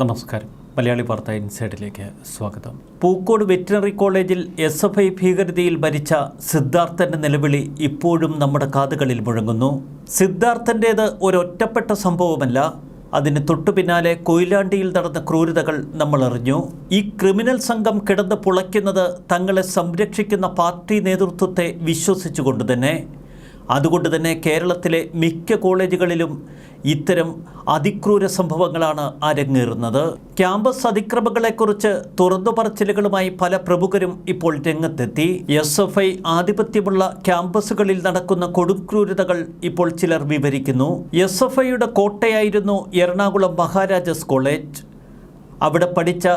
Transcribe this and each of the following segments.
നമസ്കാരം. മലയാളി വാർത്ത ഇൻസൈഡിലേക്ക് സ്വാഗതം. പൂക്കോട് വെറ്റിനറി കോളേജിൽ എസ് എഫ് ഐ ഭീകരതയിൽ മരിച്ച സിദ്ധാർത്ഥന്റെ നിലവിളി ഇപ്പോഴും നമ്മുടെ കാതുകളിൽ മുഴങ്ങുന്നു. സിദ്ധാർത്ഥന്റേത് ഒരൊറ്റപ്പെട്ട സംഭവമല്ല അതിന് തൊട്ടു പിന്നാലെ കൊയിലാണ്ടിയിൽ നടന്ന ക്രൂരതകൾ നമ്മൾ അറിഞ്ഞു. ഈ ക്രിമിനൽ സംഘം കിടന്ന് പുളയ്ക്കുന്നത് തങ്ങളെ സംരക്ഷിക്കുന്ന പാർട്ടി നേതൃത്വത്തെ വിശ്വസിച്ചുകൊണ്ട് തന്നെ. അതുകൊണ്ട് തന്നെ കേരളത്തിലെ മിക്ക കോളേജുകളിലും ഇത്തരം അതിക്രൂര സംഭവങ്ങളാണ് അരങ്ങേറുന്നത്. ക്യാമ്പസ് അതിക്രമങ്ങളെക്കുറിച്ച് തുറന്നു പറച്ചിലുകളുമായി പല പ്രമുഖരും ഇപ്പോൾ രംഗത്തെത്തി. എസ് എഫ് ഐ ആധിപത്യമുള്ള ക്യാമ്പസുകളിൽ നടക്കുന്ന കൊടുക്രൂരതകൾ ഇപ്പോൾ ചിലർ വിവരിക്കുന്നു. എസ് എഫ് ഐയുടെ കോട്ടയായിരുന്നു എറണാകുളം മഹാരാജാസ് കോളേജ്. അവിടെ പഠിച്ച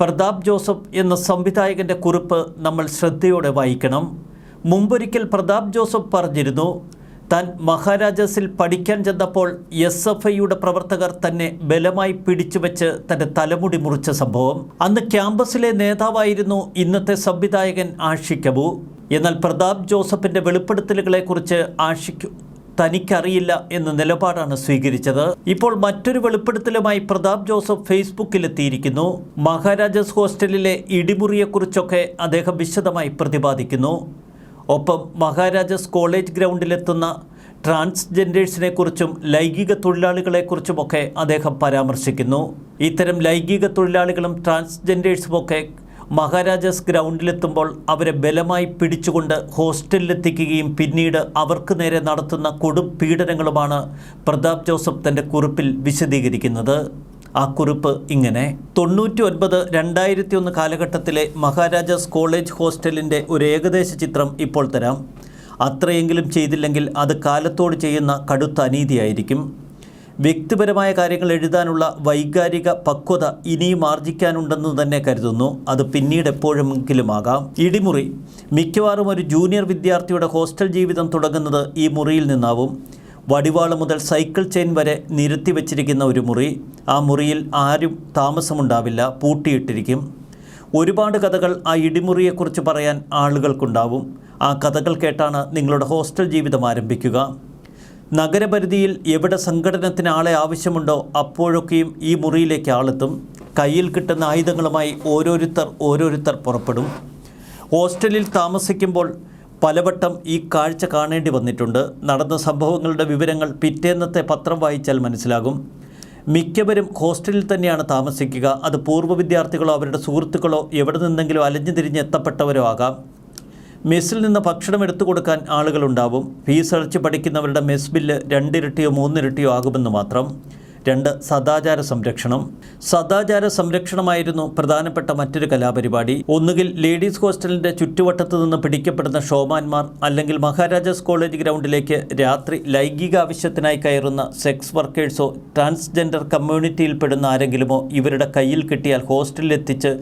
പ്രതാപ് ജോസഫ് എന്ന സംവിധായകന്റെ കുറിപ്പ് നമ്മൾ ശ്രദ്ധയോടെ വായിക്കണം. മുമ്പൊരിക്കൽ പ്രതാപ് ജോസഫ് പറഞ്ഞിരുന്നു താൻ മഹാരാജാസിൽ പഠിക്കാൻ ചെന്നപ്പോൾ എസ് എഫ് ഐയുടെ പ്രവർത്തകർ തന്നെ ബലമായി പിടിച്ചുവെച്ച് തന്റെ തലമുടി മുറിച്ച സംഭവം. അന്ന് ക്യാമ്പസിലെ നേതാവായിരുന്നു ഇന്നത്തെ സംവിധായകൻ ആഷിക്കബു എന്നാൽ പ്രതാപ് ജോസഫിന്റെ വെളിപ്പെടുത്തലുകളെക്കുറിച്ച് ആഷിഖ് തനിക്കറിയില്ല എന്ന നിലപാടാണ് സ്വീകരിച്ചത്. ഇപ്പോൾ മറ്റൊരു വെളിപ്പെടുത്തലുമായി പ്രതാപ് ജോസഫ് ഫേസ്ബുക്കിലെത്തിയിരിക്കുന്നു. മഹാരാജാസ് ഹോസ്റ്റലിലെ ഇടിമുറിയെക്കുറിച്ചൊക്കെ അദ്ദേഹം വിശദമായി പ്രതിപാദിക്കുന്നു. ഒപ്പം മഹാരാജാസ് കോളേജ് ഗ്രൗണ്ടിലെത്തുന്ന ട്രാൻസ്ജെൻഡേഴ്സിനെ കുറിച്ചും ലൈംഗിക തൊഴിലാളികളെക്കുറിച്ചുമൊക്കെ അദ്ദേഹം പരാമർശിക്കുന്നു. ഇത്തരം ലൈംഗിക തൊഴിലാളികളും ട്രാൻസ്ജെൻഡേഴ്സുമൊക്കെ മഹാരാജാസ് ഗ്രൗണ്ടിലെത്തുമ്പോൾ അവരെ ബലമായി പിടിച്ചുകൊണ്ട് ഹോസ്റ്റലിലെത്തിക്കുകയും പിന്നീട് അവർക്ക് നേരെ നടത്തുന്ന കൊടും പീഡനങ്ങളുമാണ് പ്രതാപ് ജോസഫ് തന്റെ കുറിപ്പിൽ വിശദീകരിക്കുന്നത്. ആ കുറിപ്പ് ഇങ്ങനെ. തൊണ്ണൂറ്റി ഒൻപത് രണ്ടായിരത്തി ഒന്ന് കാലഘട്ടത്തിലെ മഹാരാജാസ് കോളേജ് ഹോസ്റ്റലിന്റെ ഒരു ഏകദേശ ചിത്രം ഇപ്പോൾ തരാം. അത്രയെങ്കിലും ചെയ്തില്ലെങ്കിൽ അത് കാലത്തോട് ചെയ്യുന്ന കടുത്ത അനീതിയായിരിക്കും. വ്യക്തിപരമായ കാര്യങ്ങൾ എഴുതാനുള്ള വൈകാരിക പക്വത ഇനിയും ആർജിക്കാനുണ്ടെന്ന് തന്നെ കരുതുന്നു. അത് പിന്നീട് എപ്പോഴെങ്കിലും ആകാം. ഇടിമുറി. മിക്കവാറും ഒരു ജൂനിയർ വിദ്യാർത്ഥിയുടെ ഹോസ്റ്റൽ ജീവിതം തുടങ്ങുന്നത് ഈ മുറിയിൽ നിന്നാവും. വടിവാൾ മുതൽ സൈക്കിൾ ചെയിൻ വരെ നിരത്തി വച്ചിരിക്കുന്ന ഒരു മുറി ആ മുറിയിൽ ആരും താമസമുണ്ടാവില്ല പൂട്ടിയിട്ടിരിക്കും. ഒരുപാട് കഥകൾ ആ ഇടിമുറിയെക്കുറിച്ച് പറയാൻ ആളുകൾക്കുണ്ടാവും. ആ കഥകൾ കേട്ടാണ് നിങ്ങളുടെ ഹോസ്റ്റൽ ജീവിതം ആരംഭിക്കുക. നഗരപരിധിയിൽ എവിടെ സംഘടനത്തിന് ആളെ ആവശ്യമുണ്ടോ അപ്പോഴൊക്കെയും ഈ മുറിയിലേക്ക് ആളെത്തും. കയ്യിൽ കിട്ടുന്ന ആയുധങ്ങളുമായി ഓരോരുത്തർ ഓരോരുത്തർ പുറപ്പെടും. ഹോസ്റ്റലിൽ താമസിക്കുമ്പോൾ പലവട്ടം ഈ കാഴ്ച കാണേണ്ടി വന്നിട്ടുണ്ട്. നടന്ന സംഭവങ്ങളുടെ വിവരങ്ങൾ പിറ്റേന്നത്തെ പത്രം വായിച്ചാൽ മനസ്സിലാകും. മിക്കവരും ഹോസ്റ്റലിൽ തന്നെയാണ് താമസിക്കുക. അത് പൂർവ വിദ്യാർത്ഥികളോ അവരുടെ സുഹൃത്തുക്കളോ എവിടെ നിന്നെങ്കിലും അലഞ്ഞു തിരിഞ്ഞ് എത്തപ്പെട്ടവരോ ആകാം. മെസ്സിൽ നിന്ന് ഭക്ഷണം എടുത്തു കൊടുക്കാൻ ആളുകളുണ്ടാവും. ഫീസ് അടച്ച് പഠിക്കുന്നവരുടെ മെസ് ബില്ല് രണ്ടിരട്ടിയോ മൂന്നിരട്ടിയോ ആകുമെന്ന് മാത്രം. രണ്ട് സദാചാര സംരക്ഷണം. സദാചാര സംരക്ഷണമായിരുന്നു പ്രധാനപ്പെട്ട മറ്റൊരു കലാപരിപാടി. ഒന്നുകിൽ ലേഡീസ് ഹോസ്റ്റലിന്റെ ചുറ്റുവട്ടത്ത് നിന്ന് പിടിക്കപ്പെടുന്ന ഷോമാന്മാർ അല്ലെങ്കിൽ മഹാരാജാസ് കോളേജ് ഗ്രൗണ്ടിലേക്ക് രാത്രി ലൈംഗിക ആവശ്യത്തിനായി കയറുന്ന സെക്സ് വർക്കേഴ്സോ ട്രാൻസ്ജെൻഡർ കമ്മ്യൂണിറ്റിയിൽപ്പെടുന്ന ആരെങ്കിലുമോ ഇവരുടെ കയ്യിൽ കിട്ടിയാൽ ഹോസ്റ്റലിലെത്തിച്ച്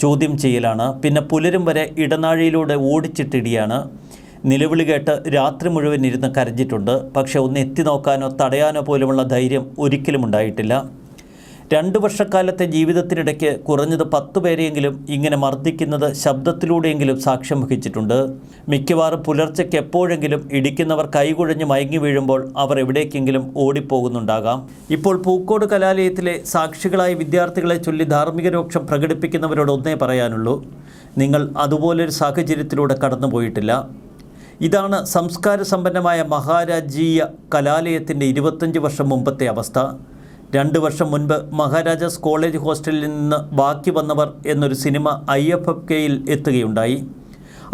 ചോദ്യം ചെയ്യലാണ്. പിന്നെ പുലരും വരെ ഇടനാഴിയിലൂടെ ഓടിച്ചിട്ടിടിയാണ്. നിലവിളി കേട്ട് രാത്രി മുഴുവൻ ഇരുന്ന് കരഞ്ഞിട്ടുണ്ട്. പക്ഷെ ഒന്ന് എത്തി നോക്കാനോ തടയാനോ പോലുമുള്ള ധൈര്യം ഒരിക്കലും ഉണ്ടായിട്ടില്ല. രണ്ട് വർഷക്കാലത്തെ ജീവിതത്തിനിടയ്ക്ക് കുറഞ്ഞത് പത്ത് പേരെയെങ്കിലും ഇങ്ങനെ മർദ്ദിക്കുന്നത് ശബ്ദത്തിലൂടെയെങ്കിലും സാക്ഷ്യം വഹിച്ചിട്ടുണ്ട്. മിക്കവാറും പുലർച്ചയ്ക്ക് എപ്പോഴെങ്കിലും ഇടിക്കുന്നവർ കൈകുഴഞ്ഞ് മയങ്ങി വീഴുമ്പോൾ അവർ എവിടേക്കെങ്കിലും ഓടിപ്പോകുന്നുണ്ടാകാം. ഇപ്പോൾ പൂക്കോട് കലാലയത്തിലെ സാക്ഷികളായ വിദ്യാർത്ഥികളെ ചൊല്ലി ധാർമ്മിക രോക്ഷം പ്രകടിപ്പിക്കുന്നവരോട് ഒന്നേ പറയാനുള്ളൂ. നിങ്ങൾ അതുപോലൊരു സാഹചര്യത്തിലൂടെ കടന്നുപോയിട്ടില്ല. ഇതാണ് സംസ്കാര സമ്പന്നമായ മഹാരാജീയ കലാലയത്തിന്റെ ഇരുപത്തഞ്ച് വർഷം മുമ്പത്തെ അവസ്ഥ. രണ്ട് വർഷം മുൻപ് മഹാരാജാസ് കോളേജ് ഹോസ്റ്റലിൽ നിന്ന് ബാക്കി വന്നവർ എന്നൊരു സിനിമ ഐ എഫ് എഫ് കെയിൽ എത്തുകയുണ്ടായി.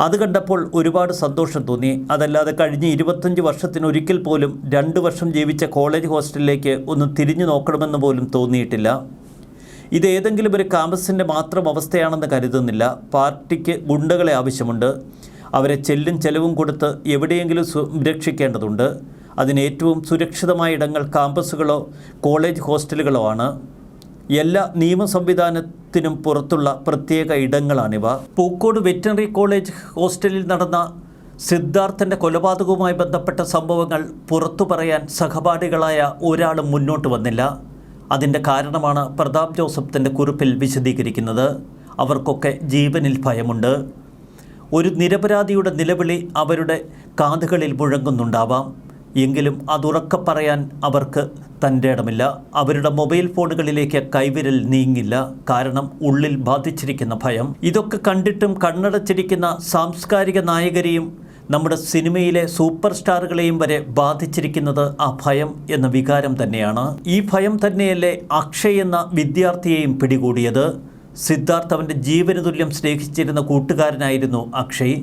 അത് കണ്ടപ്പോൾ ഒരുപാട് സന്തോഷം തോന്നി. അതല്ലാതെ കഴിഞ്ഞ ഇരുപത്തഞ്ച് വർഷത്തിനൊരിക്കൽ പോലും രണ്ട് വർഷം ജീവിച്ച കോളേജ് ഹോസ്റ്റലിലേക്ക് ഒന്ന് തിരിഞ്ഞു നോക്കണമെന്ന് പോലും തോന്നിയിട്ടില്ല. ഇത് ഏതെങ്കിലും ഒരു കാമ്പസിന്റെ മാത്രം അവസ്ഥയാണെന്ന് കരുതുന്നില്ല. പാർട്ടിക്ക് ഗുണ്ടകളെ ആവശ്യമുണ്ട്. അവരെ ചെല്ലും ചെലവും കൊടുത്ത് എവിടെയെങ്കിലും സംരക്ഷിക്കേണ്ടതുണ്ട്. അതിന് ഏറ്റവും സുരക്ഷിതമായ ഇടങ്ങൾ കാമ്പസുകളോ കോളേജ് ഹോസ്റ്റലുകളോ ആണ്. എല്ലാ നിയമ സംവിധാനത്തിനും പുറത്തുള്ള പ്രത്യേക ഇടങ്ങളാണിവ. പൂക്കോട് വെറ്ററിനറി കോളേജ് ഹോസ്റ്റലിൽ നടന്ന സിദ്ധാർത്ഥന്റെ കൊലപാതകവുമായി ബന്ധപ്പെട്ട സംഭവങ്ങൾ പുറത്തു പറയാൻ സഹപാഠികളായ ഒരാളും മുന്നോട്ട് വന്നില്ല. അതിന്റെ കാരണമാണ് പ്രതാപ് ജോസഫ് തന്റെ കുറിപ്പിൽ വിശദീകരിക്കുന്നത്. അവർക്കൊക്കെ ജീവനിൽ ഭയമുണ്ട്. ഒരു നിരപരാധിയുടെ നിലവിളി അവരുടെ കാതുകളിൽ മുഴങ്ങുന്നുണ്ടാവാം. എങ്കിലും അതുറക്കെ പറയാൻ അവർക്ക് തന്റെ ഇടമില്ല. അവരുടെ മൊബൈൽ ഫോണുകളിലേക്ക് കൈവിരൽ നീങ്ങില്ല. കാരണം ഉള്ളിൽ ബാധിച്ചിരിക്കുന്ന ഭയം. ഇതൊക്കെ കണ്ടിട്ടും കണ്ണടച്ചിരിക്കുന്ന സാംസ്കാരിക നായകരെയും നമ്മുടെ സിനിമയിലെ സൂപ്പർ സ്റ്റാറുകളെയും വരെ ബാധിച്ചിരിക്കുന്നത് ആ ഭയം എന്ന വികാരം തന്നെയാണ്. ഈ ഭയം തന്നെയല്ലേ അക്ഷയ് എന്ന വിദ്യാർത്ഥിയെയും പിടികൂടിയത്. സിദ്ധാർത്ഥ് അവന്റെ ജീവന തുല്യം സ്നേഹിച്ചിരുന്ന കൂട്ടുകാരനായിരുന്നു അക്ഷയ്.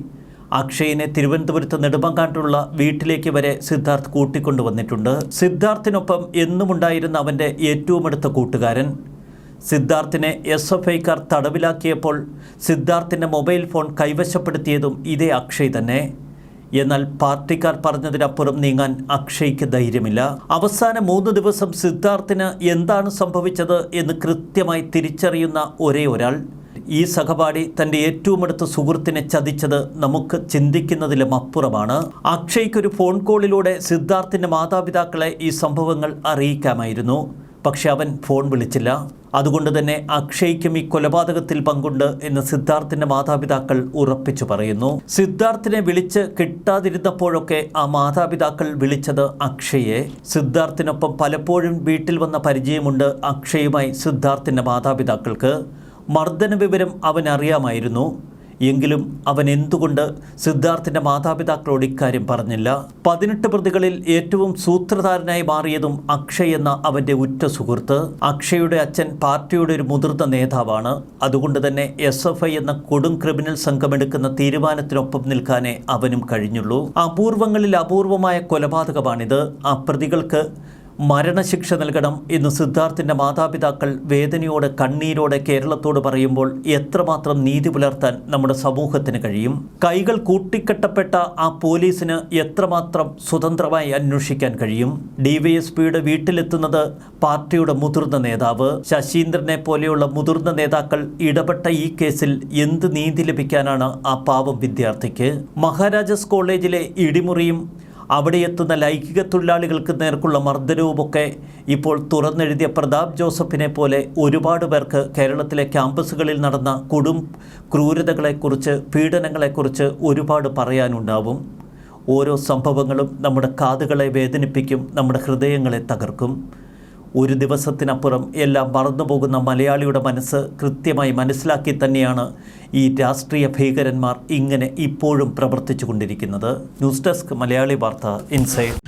അക്ഷയിനെ തിരുവനന്തപുരത്ത് നെടുമ്പങ്കാട്ടുള്ള വീട്ടിലേക്ക് വരെ സിദ്ധാർത്ഥ് കൂട്ടിക്കൊണ്ടുവന്നിട്ടുണ്ട്. സിദ്ധാർത്ഥിനൊപ്പം എന്നുമുണ്ടായിരുന്ന അവന്റെ ഏറ്റവും അടുത്ത കൂട്ടുകാരൻ. സിദ്ധാർത്ഥിനെ എസ് എഫ് ഐക്കാർ തടവിലാക്കിയപ്പോൾ സിദ്ധാർത്ഥിന്റെ മൊബൈൽ ഫോൺ കൈവശപ്പെടുത്തിയതും ഇതേ അക്ഷയ് തന്നെ. എന്നാൽ പാർട്ടിക്കാർ പറഞ്ഞതിനപ്പുറം നീങ്ങാൻ അക്ഷയ്ക്ക് ധൈര്യമില്ല. അവസാന മൂന്ന് ദിവസം സിദ്ധാർത്ഥിന് എന്താണ് സംഭവിച്ചത് എന്ന് കൃത്യമായി തിരിച്ചറിയുന്ന ഒരേ ഒരാൾ. ഈ സഹപാഠി തന്റെ ഏറ്റവും അടുത്ത സുഹൃത്തിനെ ചതിച്ചത് നമുക്ക് ചിന്തിക്കുന്നതിലും അപ്പുറമാണ്. അക്ഷയ്ക്കൊരു ഫോൺ കോളിലൂടെ സിദ്ധാർത്ഥിന്റെ മാതാപിതാക്കളെ ഈ സംഭവങ്ങൾ അറിയിക്കാമായിരുന്നു. പക്ഷെ അവൻ ഫോൺ വിളിച്ചില്ല. അതുകൊണ്ട് തന്നെ അക്ഷയ്ക്കും ഈ കൊലപാതകത്തിൽ പങ്കുണ്ട് എന്ന് സിദ്ധാർത്ഥിന്റെ മാതാപിതാക്കൾ ഉറപ്പിച്ചു പറയുന്നു. സിദ്ധാർത്ഥിനെ വിളിച്ച് കിട്ടാതിരുന്നപ്പോഴൊക്കെ ആ മാതാപിതാക്കൾ വിളിച്ചത് അക്ഷയെ. സിദ്ധാർത്ഥിനൊപ്പം പലപ്പോഴും വീട്ടിൽ വന്ന പരിചയമുണ്ട് അക്ഷയുമായി സിദ്ധാർത്ഥിന്റെ മാതാപിതാക്കൾക്ക്. മർദ്ദന വിവരം അവൻ അറിയാമായിരുന്നു എങ്കിലും അവൻ എന്തുകൊണ്ട് സിദ്ധാർത്ഥിന്റെ മാതാപിതാക്കളോട് ഇക്കാര്യം പറഞ്ഞില്ല? പതിനെട്ട് പ്രതികളിൽ ഏറ്റവും സൂത്രധാരനായി മാറിയതും അക്ഷയ് എന്ന അവന്റെ ഉറ്റ സുഹൃത്ത്. അക്ഷയുടെ അച്ഛൻ പാർട്ടിയുടെ ഒരു മുതിർന്ന നേതാവാണ്. അതുകൊണ്ട് തന്നെ എസ് എഫ് ഐ എന്ന കൊടും ക്രിമിനൽ സംഘം എടുക്കുന്ന തീരുമാനത്തിനൊപ്പം നിൽക്കാനേ അവനും കഴിഞ്ഞുള്ളൂ. അപൂർവങ്ങളിൽ അപൂർവമായ കൊലപാതകമാണിത്. ആ പ്രതികൾക്ക് മരണശിക്ഷ നൽകണം എന്ന് സിദ്ധാർത്ഥിന്റെ മാതാപിതാക്കൾ വേദനയോടെ കണ്ണീരോടെ കേരളത്തോട് പറയുമ്പോൾ എത്രമാത്രം നീതി പുലർത്താൻ നമ്മുടെ സമൂഹത്തിന് കഴിയും? കൈകൾ കൂട്ടിക്കെട്ടപ്പെട്ട ആ പോലീസിന് എത്രമാത്രം സ്വതന്ത്രമായി അന്വേഷിക്കാൻ കഴിയും? ഡിവൈഎസ്പിയുടെ വീട്ടിലെത്തുന്നത് പാർട്ടിയുടെ മുതിർന്ന നേതാവ് ശശീന്ദ്രനെ പോലെയുള്ള മുതിർന്ന നേതാക്കൾ ഇടപെട്ട ഈ കേസിൽ എന്ത് നീതി ലഭിക്കാനാണ് ആ പാവം വിദ്യാർത്ഥിക്ക്? മഹാരാജാസ് കോളേജിലെ ഇടിമുറിയും അവിടെ എത്തുന്ന ലൈംഗിക തൊഴിലാളികൾക്ക് നേർക്കുള്ള മർദ്ദനവുമൊക്കെ ഇപ്പോൾ തുറന്നെഴുതിയ പ്രതാപ് ജോസഫിനെ പോലെ ഒരുപാട് പേർക്ക് കേരളത്തിലെ ക്യാമ്പസുകളിൽ നടന്ന കൊടും ക്രൂരതകളെക്കുറിച്ച് പീഡനങ്ങളെക്കുറിച്ച് ഒരുപാട് പറയാനുണ്ടാവും. ഓരോ സംഭവങ്ങളും നമ്മുടെ കാതുകളെ വേദനിപ്പിക്കും നമ്മുടെ ഹൃദയങ്ങളെ തകർക്കും. ഒരു ദിവസത്തിനപ്പുറം എല്ലാം മറന്നുപോകുന്ന മലയാളിയുടെ മനസ്സ് കൃത്യമായി മനസ്സിലാക്കി തന്നെയാണ് ഈ രാഷ്ട്രീയ ഭീകരന്മാർ ഇങ്ങനെ ഇപ്പോഴും പ്രവർത്തിച്ചു കൊണ്ടിരിക്കുന്നത്. ന്യൂസ് ഡെസ്ക് മലയാളി വാർത്ത ഇൻസൈഡ്.